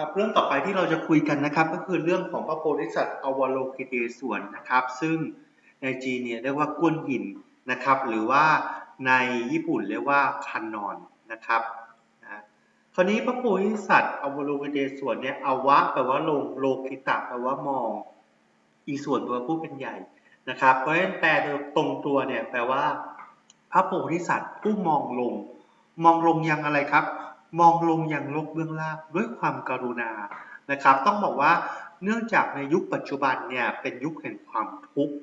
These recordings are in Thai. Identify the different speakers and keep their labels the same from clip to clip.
Speaker 1: ครับเรื่องต่อไปที่เราจะคุยกันนะครับ ก็คือเรื่องของพระโพธิสัตว์อวโลกิเตศวนนะครับ ซึ่งในจีนเนี่ยเรียกว่ากวนหินนะครับ หรือว่าในญี่ปุ่นเรียกว่าคันนอนนะครับนะคราวนี้พระโพธิสัตว์อวโลกิเตศวนเนี่ยอวะแปลว่าลงโลกิตะแปลว่ามอง อีส่วนตัวผู้เป็นใหญ่นะครับ เพราะฉะนั้นแปลตรงตัวเนี่ยแปลว่า พระโพธิสัตว์ผู้มองลง มองลงยังอะไรครับ มองลงอยังโลกเบื้องล่างด้วยความกรุณานะครับ ต้องบอกว่าเนื่องจากในยุคปัจจุบันเนี่ยเป็นยุคแห่งความทุกข์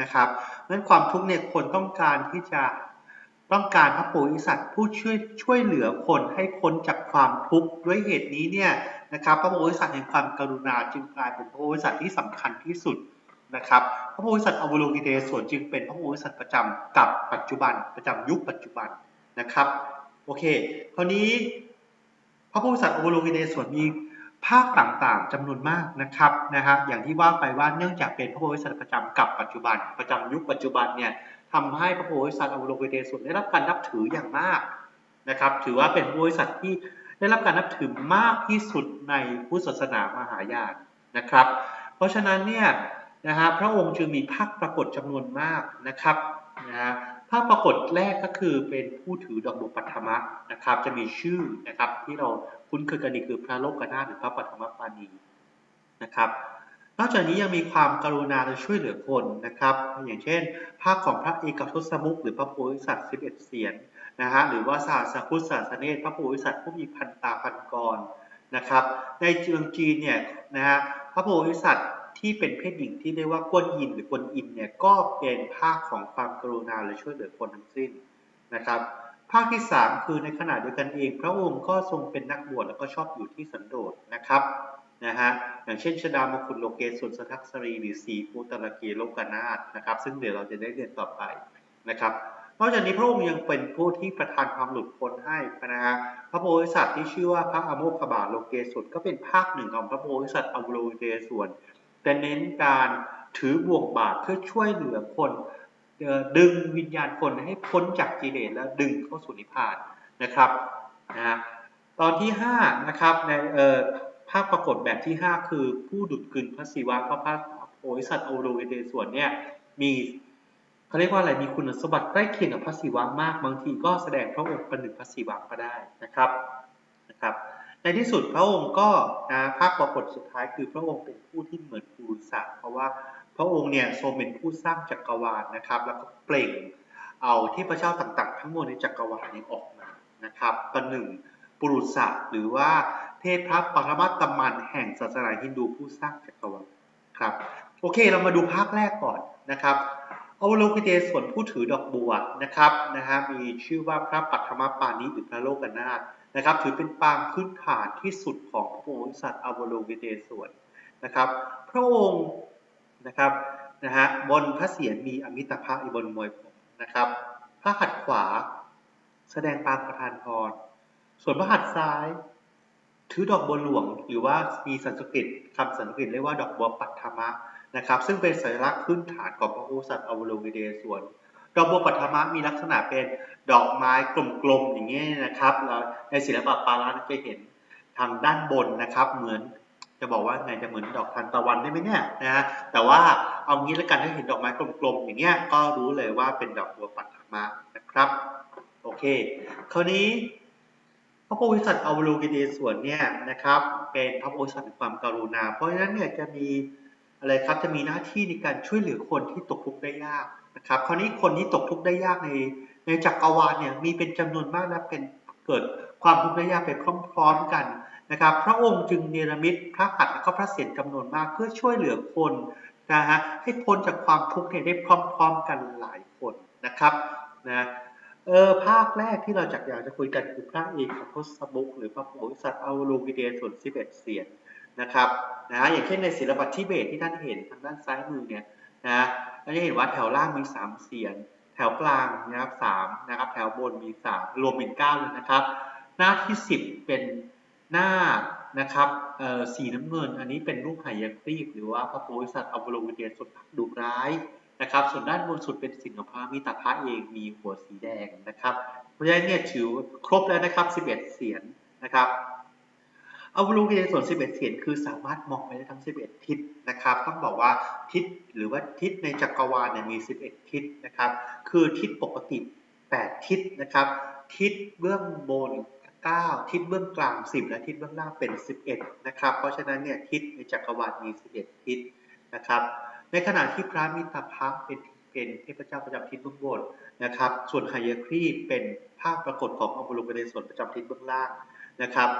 Speaker 1: นะครับนั้นความทุกข์เนี่ยคนต้องการที่จะต้องการพระโพธิสัตว์ผู้ช่วยช่วยเหลือคนให้พ้นจากความทุกข์ด้วยเหตุนี้เนี่ยนะครับ พระโพธิสัตว์แห่งความกรุณาจึงกลายเป็นพระโพธิสัตว์ที่สำคัญที่สุดนะครับ พระโพธิสัตว์อวโลกิเตศวนจึงเป็นพระโพธิสัตว์ประจำกับปัจจุบันประจำยุคปัจจุบันนะครับโอเคคราวนี้ พระโพธิสัตว์อโลกิเตศวนมีภาคต่างๆจำนวนมากนะครับนะครับอย่างที่ว่าไปว่าเนื่องจากเป็นพระโพธิสัตว์ประจำกับปัจจุบัน ประจำยุคปัจจุบันเนี่ยทำให้พระโพธิสัตว์อวโลกิเตศวนได้รับการนับถืออย่างมากนะครับ ถือว่าเป็นพระโพธิสัตว์ที่ได้รับการนับถือมากที่สุดในพุทธศาสนามหายานนะครับ เพราะฉะนั้นเนี่ยนะฮะพระองค์จึงมีภาคปรากฏจำนวนมากนะครับนะฮะ ภาพปรากฏแรกก็คือเป็นผู้ถือดอกบัวปัทมะนะครับ จะมีชื่อนะครับ ที่เราคุ้นเคยกันดีคือพระโลกนาถหรือพระปัทมปานีนะครับ นอกจากนี้ยังมีความกรุณาและช่วยเหลือคนนะครับ อย่างเช่น ภาคของพระเอกทศมุกหรือพระโพธิสัตว์11 เสียนนะฮะหรือว่าศาสพุทธศาสเนตพระโพธิสัตว์ผู้มีพันตาพันกรนะครับ ในเมืองจีนเนี่ยนะฮะพระโพธิสัตว์ ที่เป็นเพศหญิงที่เรียกว่ากวนยินหรือกวนอินเนี่ยก็เป็นภาคของความกรุณาและช่วยเหลือคนทั้งสิ้นนะครับภาคที่ 3 คือในขณะเดียวกันเอง พระองค์ก็ทรงเป็นนักบวชแล้วก็ชอบอยู่ที่สันโดษนะครับนะฮะอย่างเช่นชดามกุลโลเกสุนสทักษรีหรือสีภูตระเกโลกนาถนะครับ ซึ่งเดี๋ยวเราจะได้เรียนต่อไปนะครับนอกจากนี้พระองค์ยังเป็นผู้ที่ประทานความหลุดพ้นให้นะฮะพระโพธิสัตว์ที่ชื่อว่าพระอโมคคบาทโลเกสุดก็เป็นภาคหนึ่งของพระโพธิสัตว์อวโลเกส่วน แต่เน้นการถือบ่วงบาทเพื่อช่วยเหลือคนดึงวิญญาณคนให้พ้นจากกิเลสแล้วดึงเข้าสู่นิพพานนะครับนะฮะตอนที่5นะครับในภาพปรากฏแบบที่ 5 คือผู้ดุดกลืนพระศิวะพระพาโพธิสัตว์อวโลเดส่วนเนี่ยมีเขาเรียกว่าอะไรมีคุณสมบัติใกล้เคียงกับพระศิวะมาก บางทีก็แสดงพระองค์ประหนึ่งพระศิวะก็ได้นะครับนะครับ ในที่สุดพระองค์ก็นะภาพปรากฏสุดท้ายคือพระองค์เป็นผู้ที่เหมือนปูสัตว์เพราะว่าพระองค์เนี่ยทรงเป็นผู้สร้างจักรวาลนะครับ แล้วก็เปล่งเอาที่พระเจ้าต่างๆ ทั้งหมดในจักรวาลนี้ออกมานะครับประหนึ่งปุรุษะหรือว่าเทพพระปรมัตตมันแห่งศาสนาฮินดูผู้สร้างจักรวาลครับโอเคเรามาดูภาคแรกก่อนนะครับอวโลกิเตส่วนผู้ถือดอกบัวนะครับนะฮะมีชื่อว่าพระปัทมปานิหรือพระโลกนาถ นะครับถือเป็นปางพื้นฐานที่สุดของพระโพธิสัตว์อวโลกิเตส่วนนะครับพระองค์นะครับนะฮะบนพระเศียรมีอมิตภะอยู่บนมวยผมนะครับพระหัตถ์ขวาแสดงปางประธานพรส่วนพระหัตถ์ซ้าย ถือดอกบัวหลวง หรือว่ามีสันสกฤตคำสันสกฤตเรียกว่าดอกบัวปัทมะนะครับ ซึ่งเป็นสัญลักษณ์พื้นฐานของพระโพธิสัตว์อวโลกิเดส่วน ดอกบัวปัทมะมีลักษณะเป็นดอกไม้กลมๆอย่างนี้นะครับแล้วในศิลปะปาราจะเห็นทางด้านบนนะครับ เหมือนจะบอกว่าไงจะเหมือนดอกทานตะวันได้ไหมเนี่ยนะฮะแต่ว่าเอางี้แล้วกันถ้าเห็นดอกไม้กลมๆอย่างเงี้ยก็รู้เลยว่าเป็นดอกบัวปัทมานะครับโอเค คราวนี้พระโพธิสัตว์อวโลกิเดส่วนเนี่ยนะครับ เป็นพระโพธิสัตว์ความกรุณา เพราะฉะนั้นเนี่ยจะมีอะไรครับจะมีหน้าที่ในการช่วยเหลือคนที่ตกทุกข์ได้ยาก นะครับคราวนี้คนที่ตกทุกข์ได้ยากในในจักรวาลเนี่ยมีเป็นจำนวนมากและเป็นเกิดความทุกข์ได้ยากไปพร้อมๆกันนะครับ พระองค์จึงเนรมิตพระหัตถ์และก็พระเศียรจำนวนมากเพื่อช่วยเหลือคนนะฮะให้พ้นจากความทุกข์ได้พร้อม ๆ กันหลายคนนะครับนะเออภาคแรกที่เราจากอยากจะคุยกันคือพระเอกทศบุกหรือพระโพธิสัตว์อวโลกิเดส่วน11เสียนนะครับนะฮะอย่างเช่นในศิลปะทิเบตที่ท่านเห็นทางด้านซ้ายมือเนี่ย นะเราจะเห็นว่าแถวล่างมี 3 เสียนแถวกลางนะครับ3นะครับ แถวบนมี 3 รวมเป็น9เลยนะครับ หน้าที่ 10 เป็นหน้านะครับสีน้ำเงิน อันนี้เป็นรูปไหยครีบหรือว่าพระโพธิสัตว์อวโลกิเตสุดดุร้ายนะครับ ส่วนด้านบนสุดเป็นสิงของพระมิตรพระเองมีหัวสีแดงนะครับ เพราะฉะนั้นเนี่ยถือครบแล้วนะครับ 11 เสียนนะครับ อาบรูกิเดส่วน 11 เสียนคือสามารถมองไปได้ทั้ง 11 ทิศนะครับ ต้องบอกว่าทิศหรือว่าทิศในจักรวาลเนี่ยมี 11 ทิศนะครับ คือทิศปกติ 8 ทิศนะครับ ทิศเบื้องบน 9 ทิศเบื้องกลาง 10 และทิศเบื้องล่างเป็น 11 นะครับ เพราะฉะนั้นเนี่ยทิศในจักรวาลมี 11 ทิศนะครับ ในขณะที่พระมิตรพักเป็นเป็นเทพเจ้าประจำทิศเบื้องบนนะครับ ส่วนไฮยาครีเป็นภาพปรากฏของอวโลกเดส่วนประจำทิศเบื้องล่าง นะครับ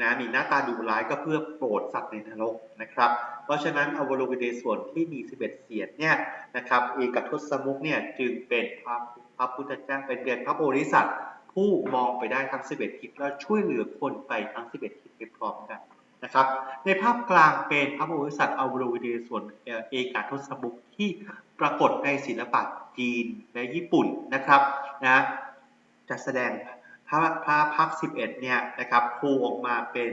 Speaker 1: นะมีหน้าตาดุร้ายก็เพื่อโปรดสัตว์ในนรกนะครับ เพราะฉะนั้นอวโลกเดส่วนที่มี 11 เสียนเนี่ยนะครับเอกทศมุกเนี่ยจึงเป็นพระพระพุทธเจ้าเป็นเดือนพระโพธิสัตว์ผู้มองไปได้ทั้ง 11 ทิศและช่วยเหลือคนไปทั้ง 11 ทิศไปพร้อมกันนะครับ ในภาพกลางเป็นพระโพธิสัตว์อวโลกเดส่วนเอกทศมุกที่ปรากฏในศิลปะจีนและญี่ปุ่นนะครับนะจะแสดง พระพระพักสิบเอ็ดเนี่ยนะครับพูออกมาเป็น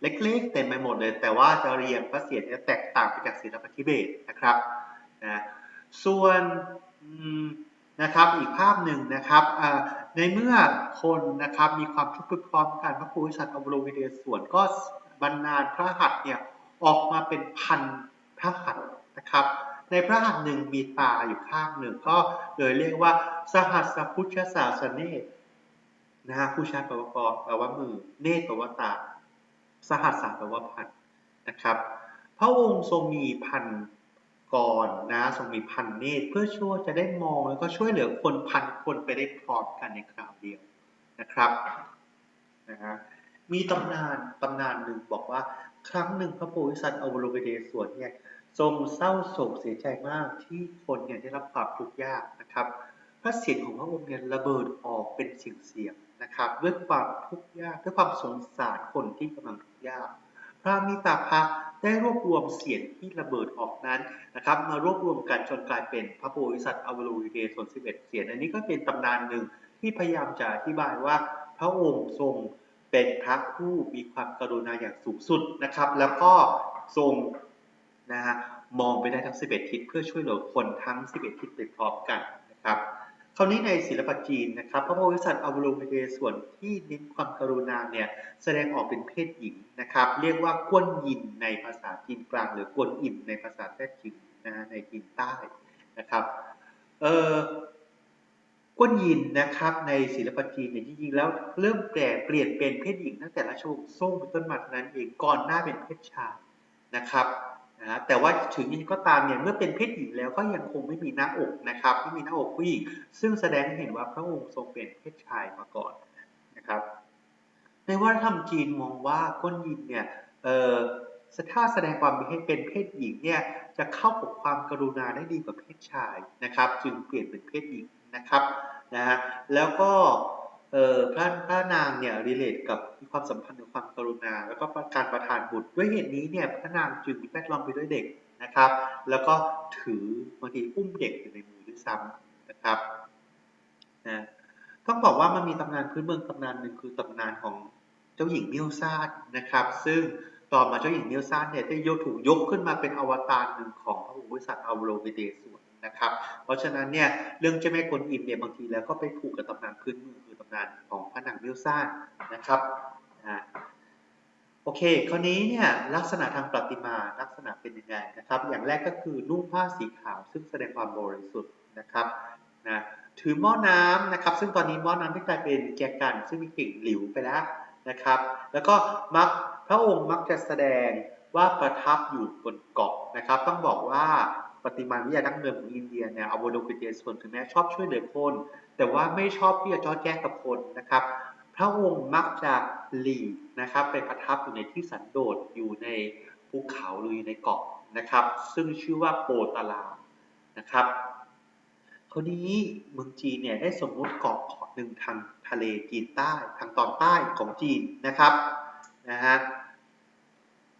Speaker 1: เล็กๆ เต็มไปหมดเลย แต่ว่าจะเรียงพระเศียรเนี่ยแตกต่างไปจากศิลปทิเบตนะครับนะส่วนนะครับอีกภาพหนึ่งนะครับในเมื่อคนนะครับมีความชุกพร้อมกันพระโพธิสัตว์อวโลวิเดส่วนก็บรรณาพระหัตถ์เนี่ยออกมาเป็นพันพระหัตถ์นะครับ ในพระหัตถ์หนึ่งมีตาอยู่ข้างหนึ่งก็เลยเรียกว่าสหัสพุทธศาสเนต นะฮะผู้ชาแปลว่ากอแปลว่ามือ เนตแปลว่าตา สหัสสาแปลว่าพันนะครับ พระองค์ทรงมีพันกรนะทรงมีพันเนตรเพื่อช่วยจะได้มองแล้วก็ช่วยเหลือคนพันคนไปได้พร้อมกันในคราวเดียวนะครับนะฮะมีตำนานตำนานหนึ่งบอกว่าครั้งหนึ่งพระโพธิสัตว์อวโลกเดสวนเนี่ยทรงเศร้าโศกเสียใจมากที่คนเนี่ยได้รับความทุกข์ยากนะครับ พระเสียงของพระองค์เนี่ยระเบิดออกเป็นเสียงเสียง นะครับด้วยความทุกข์ยากด้วยความสงสารคนที่กำลังทุกข์ยาก พระมิตรภะได้รวบรวมเสียงที่ระเบิดออกนั้นนะครับ มารวบรวมกันจนกลายเป็นพระโพธิสัตว์อวโลวิเดส่วน11เสียงอันนี้ก็เป็นตำนานหนึ่งที่พยายามจะอธิบายว่าพระองค์ทรงเป็นพระผู้มีความกรุณาอย่างสูงสุดนะครับ แล้วก็ทรงนะฮะมองไปได้ทั้ง 11 ทิศเพื่อช่วยเหลือคนทั้ง 11 ทิศไปพร้อมกันนะครับ คราวนี้ในศิลปะจีนนะครับพระโพธิสัตว์อวโลกเตส่วนที่เน้นความกรุณาเนี่ยแสดงออกเป็นเพศหญิงนะครับ เรียกว่ากวนยินในภาษาจีนกลาง หรือกวนอินในภาษาแท้จีนนะในจีนใต้นะครับเอ่อกวนยินนะครับในศิลปะจีนเนี่ยจริงๆแล้วเริ่มแปลเปลี่ยนเป็นเพศหญิงตั้งแต่ราชวงศ์ซ่งเป็นต้นมานั้นเองก่อนหน้าเป็นเพศชายนะครับ นะแต่ว่าถึงยังก็ตามเนี่ยเมื่อเป็นเพศหญิงแล้วก็ยังคงไม่มีหน้าอกนะครับไม่มีหน้าอกผู้หญิงซึ่งแสดงเห็นว่าพระองค์ทรงเป็นเพศชายมาก่อนนะครับ ในวัฒนธรรมจีนมองว่าก้นยินเนี่ยเออถ้าแสดงความเป็นเพศหญิงเนี่ยจะเข้ากับความกรุณาได้ดีกว่าเพศชายนะครับ จึงเปลี่ยนเป็นเพศหญิงนะครับนะฮะแล้วก็ เออพระพระนางเนี่ยรีเลทกับความสัมพันธ์กับความกรุณา แล้วก็การประทานบุตร ด้วยเหตุนี้เนี่ยพระนางจึงแวดล้อมไปด้วยเด็กนะครับ แล้วก็ถือบางทีอุ้มเด็กอยู่ในมือด้วยซ้ำนะครับนะต้องบอกว่ามันมีตำนานพื้นเมืองตำนานหนึ่งคือตำนานของเจ้าหญิงมิวซาดนะครับ ซึ่งต่อมาเจ้าหญิงมิวซาดเนี่ยได้ยกถูกยกขึ้นมาเป็นอวตารหนึ่งของพระบริษัทอัลโลเวเดส่วนนะครับ เพราะฉะนั้นเนี่ยเรื่องเจ้าแม่กวนอิมเนี่ยบางทีแล้วก็ไปผูกกับตำนานพื้นเมืองำนานของพระนางมิวซ่านะครับโอเค คราวนี้เนี่ยลักษณะทางประติมาลักษณะเป็นยังไงนะครับ อย่างแรกก็คือนุ่งผ้าสีขาว ซึ่งแสดงความบริสุทธิ์นะครับนะถือหม้อน้ำนะครับ ซึ่งตอนนี้หม้อน้ำที่กลายเป็นแกกัน ซึ่งมีกลิ่นหลิวไปแล้วนะครับ แล้วก็มักพระองค์มักจะแสดงว่าประทับอยู่บนเกาะนะครับ ต้องบอกว่า ฏิมาวิทยาดั้งเดิมของอินเดียเนี่ยอโวโดกิเตส่วนถึงแม้ชอบช่วยเหลือคน แต่ว่าไม่ชอบที่จะจอแจ้กับคนนะครับ พระองค์มักจะหลีกนะครับไปประทับอยู่ในที่สันโดษอยู่ในภูเขาหรืออยู่ในเกาะนะครับ ซึ่งชื่อว่าโปตาลานะครับคราวนี้เมืองจีนเนี่ยได้สมมุติเกาะเกาะหนึ่งทางทะเลจีนใต้ทางตอนใต้ของจีนนะครับนะฮะ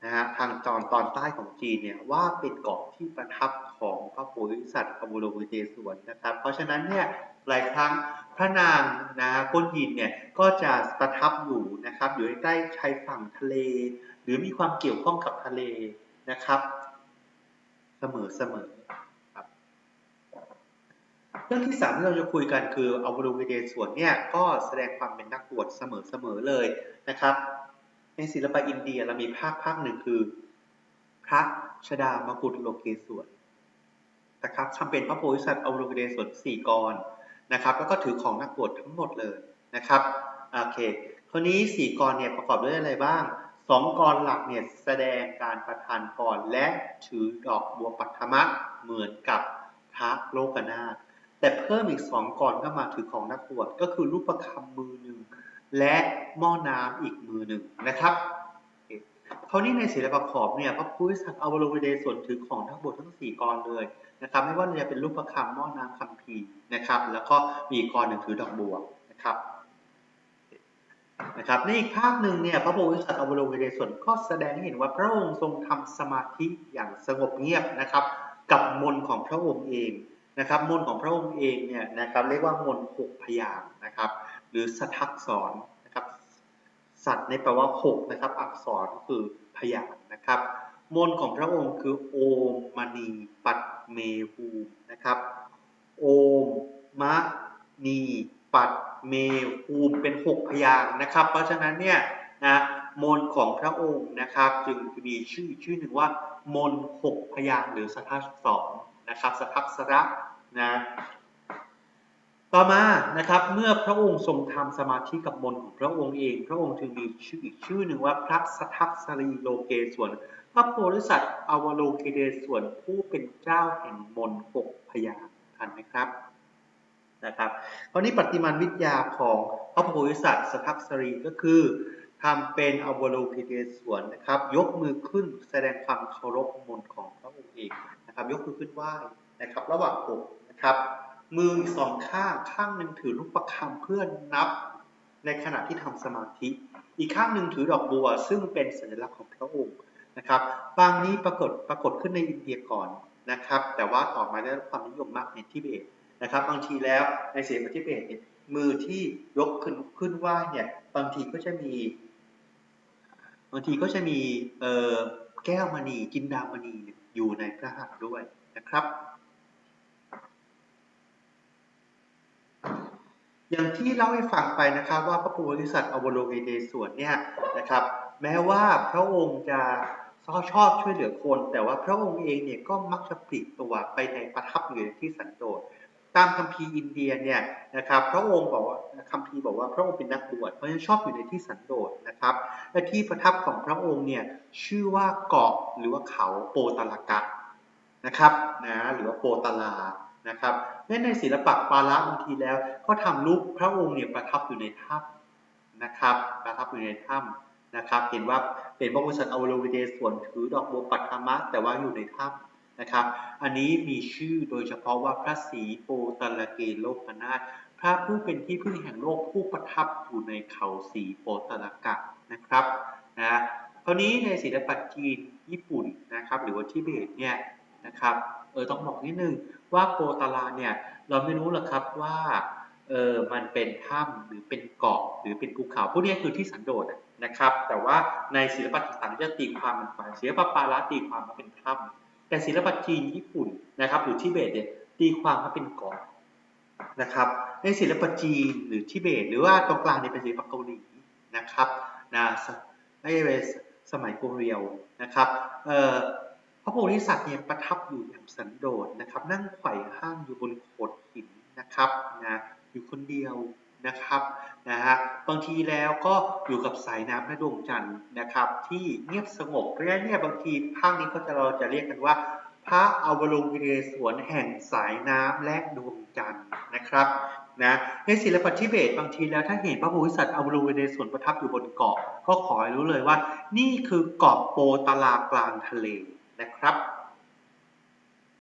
Speaker 1: นะฮะทางตอนตอนใต้ของจีนเนี่ยว่าเป็นเกาะที่ประทับ ของพระโพธิสัตว์อบุโรวิเจสวนนะครับ เพราะฉะนั้นเนี่ยหลายครั้งพระนางนะก้นหินเนี่ยก็จะประทับอยู่นะครับอยู่ใกล้ชายฝั่งทะเล หรือมีความเกี่ยวข้องกับทะเลนะครับ เสมอเสมอครับเรื่องที่สามที่เราจะคุยกันคืออวโรวิเดส่วนเนี่ยก็แสดงความเป็นนักบวชเสมอเสมอเลยนะครับ ในศิลปะอินเดียเรามีภาคภาคหนึ่งคือ พระชดามกุฎโลเกศวร นะครับทำเป็นพระโพธิสัตว์อวโลกิเตศวรสี่กรนะครับ แล้วก็ถือของนักบวชทั้งหมดเลยนะครับโอเคคราวนี้สี่กรเนี่ยประกอบด้วยอะไรบ้างสองกรหลักเนี่ยแสดงการประทานพรและถือดอกบัวปัทมะเหมือนกับพระโลกนาถแต่เพิ่มอีกสองกรก็มาถือของนักบวชก็คือรูปประคำมือหนึ่งและหม้อน้ำอีกมือหนึ่งนะครับคราวนี้ในศิลปะขอบเนี่ยพระพุทธสัตว์อวโลกิเดส่วนถือของทั้งหมดทั้งสี่กรเลย นะครับไม่ว่าจะเป็นรูปประคำหม้อน้ำคัมภีนะครับ แล้วก็มีกรหนึ่งถือดอกบัวนะครับนะครับในอีกภาคหนึ่งเนี่ยพระโพธิสัตว์อวโลกิเดส่วนก็แสดงให้เห็นว่าพระองค์ทรงทำสมาธิอย่างสงบเงียบนะครับ กับมนของพระองค์เองนะครับมนของพระองค์เองเนี่ยนะครับเรียกว่ามนหกพยางนะครับ หรือสทักษรนะครับ สัตว์ในแปลว่าหกนะครับ อักษรก็คือพยางนะครับ มนของพระองค์คือโอมมณีปัด เมหูนะครับ โอม มะ นี ปัด เมหูเป็นหกพยางนะครับ เพราะฉะนั้นเนี่ยนะมนของพระองค์นะครับ จึงมีชื่อชื่อหนึ่งว่ามนหกพยางหรือสทักษรนะครับสทักษระนะ ต่อมานะครับเมื่อพระองค์ทรงทำสมาธิกับมนของพระองค์เอง พระองค์จึงมีชื่ออีกชื่อหนึ่งว่าพระสทักษรีโลเกศวรพระโพธิสัตว์อวโลเกเดศวรผู้เป็นเจ้าแห่งมนหกพยางค์ทันไหมครับนะครับคราวนี้ปฏิมาวิทยาของพระโพธิสัตว์สทักษรีก็คือทำเป็นอวโลเกเดศวรนะครับ ยกมือขึ้นแสดงความเคารพมนของพระองค์เองนะครับ ยกมือขึ้นไหว้นะครับ ระหว่างอกนะครับ มือสองข้างข้างหนึ่งถือลูกประคำเพื่อนับในขณะที่ทำสมาธิ อีกข้างหนึ่งถือดอกบัว ซึ่งเป็นสัญลักษณ์ของพระองค์นะครับบางนี้ปรากฏปรากฏขึ้นในอินเดียก่อนนะครับ แต่ว่าต่อมาได้รับความนิยมมากในทิเบตนะครับ บางทีแล้วในเสียงทิเบตเนี่ยมือที่ยกขึ้นขึ้นไหวเนี่ยบางทีก็จะมีบางทีก็จะมีแก้วมณีจินดามณีอยู่ในพระหัตถ์ด้วยนะครับ อย่างที่เล่าให้ฟังไปนะครับว่าพระโพธิสัตว์อวโลเกเตส่วนเนี่ยนะครับ แม้ว่าพระองค์จะชอบช่วยเหลือคน แต่ว่าพระองค์เองเนี่ยก็มักจะปลีกตัวไปในประทับอยู่ในที่สันโดษตามคัมภีร์อินเดียเนี่ยนะครับพระองค์บอกว่าคัมภีร์บอกว่าพระองค์เป็นนักบวชเพราะฉะนั้นชอบอยู่ในที่สันโดษนะครับ และที่ประทับของพระองค์เนี่ยชื่อว่าเกาะหรือว่าเขาโปตลกะนะครับนะหรือว่าโปตลา นะครับในศิลปะปาระบางทีแล้ว ก็ทำรูปพระองค์เนี่ยประทับอยู่ในถ้ำนะครับ ประทับอยู่ในถ้ำนะครับ เห็นว่าเป็นพระโพธิสัตว์อวโลกิเดส่วนถือดอกบัวปัทมะแต่ว่าอยู่ในถ้ำนะครับ อันนี้มีชื่อโดยเฉพาะว่าพระศรีโปตลเกโลกนาถพระผู้เป็นที่พึ่งแห่งโลกผู้ประทับอยู่ในเขาสีโปตลกะนะครับนะคราวนี้ในศิลปะจีนญี่ปุ่นนะครับ หรือว่าทิเบตเนี่ยนะครับเออต้องบอกนิดนึง ว่าโปตาลาเนี่ยเราไม่รู้หรอกครับว่าเออมันเป็นถ้ำหรือเป็นเกาะหรือเป็นภูเขาพวกนี้คือที่สันโดษนะครับ แต่ว่าในศิลปะต่างๆจะตีความมันไปศิลปะปาราตีความมาเป็นถ้ำแต่ศิลปะจีนญี่ปุ่นนะครับ หรือทิเบตเนี่ยตีความมาเป็นเกาะนะครับ ในศิลปะจีนหรือทิเบต หรือว่าตรงกลางเนี่ยเป็นศิลปะเกาหลีนะครับนะในสมัยโกเรียวนะครับเอ่อ ระโพธิสัตว์เนี่ยประทับอยู่อย่างสันโดษนะครับ นั่งไขว่ห้างอยู่บนโขดหินนะครับนะอยู่คนเดียวนะครับนะฮะบางทีแล้วก็อยู่กับสายน้ำและดวงจันทร์นะครับ ที่เงียบสงบเพราะฉะนั้นเนี่ยบางทีภาคนี้ก็จะเราจะเรียกกันว่า พระอวโลกิเดสวนแห่งสายน้ำและดวงจันทร์นะครับนะในศิลปะทิเบตบางทีแล้วถ้าเห็นพระโพธิสัตว์อวโลกิเดสวนประทับอยู่บนเกาะ ก็ขอให้รู้เลยว่า นี่คือเกาะโปตลากลางทะเล นะครับ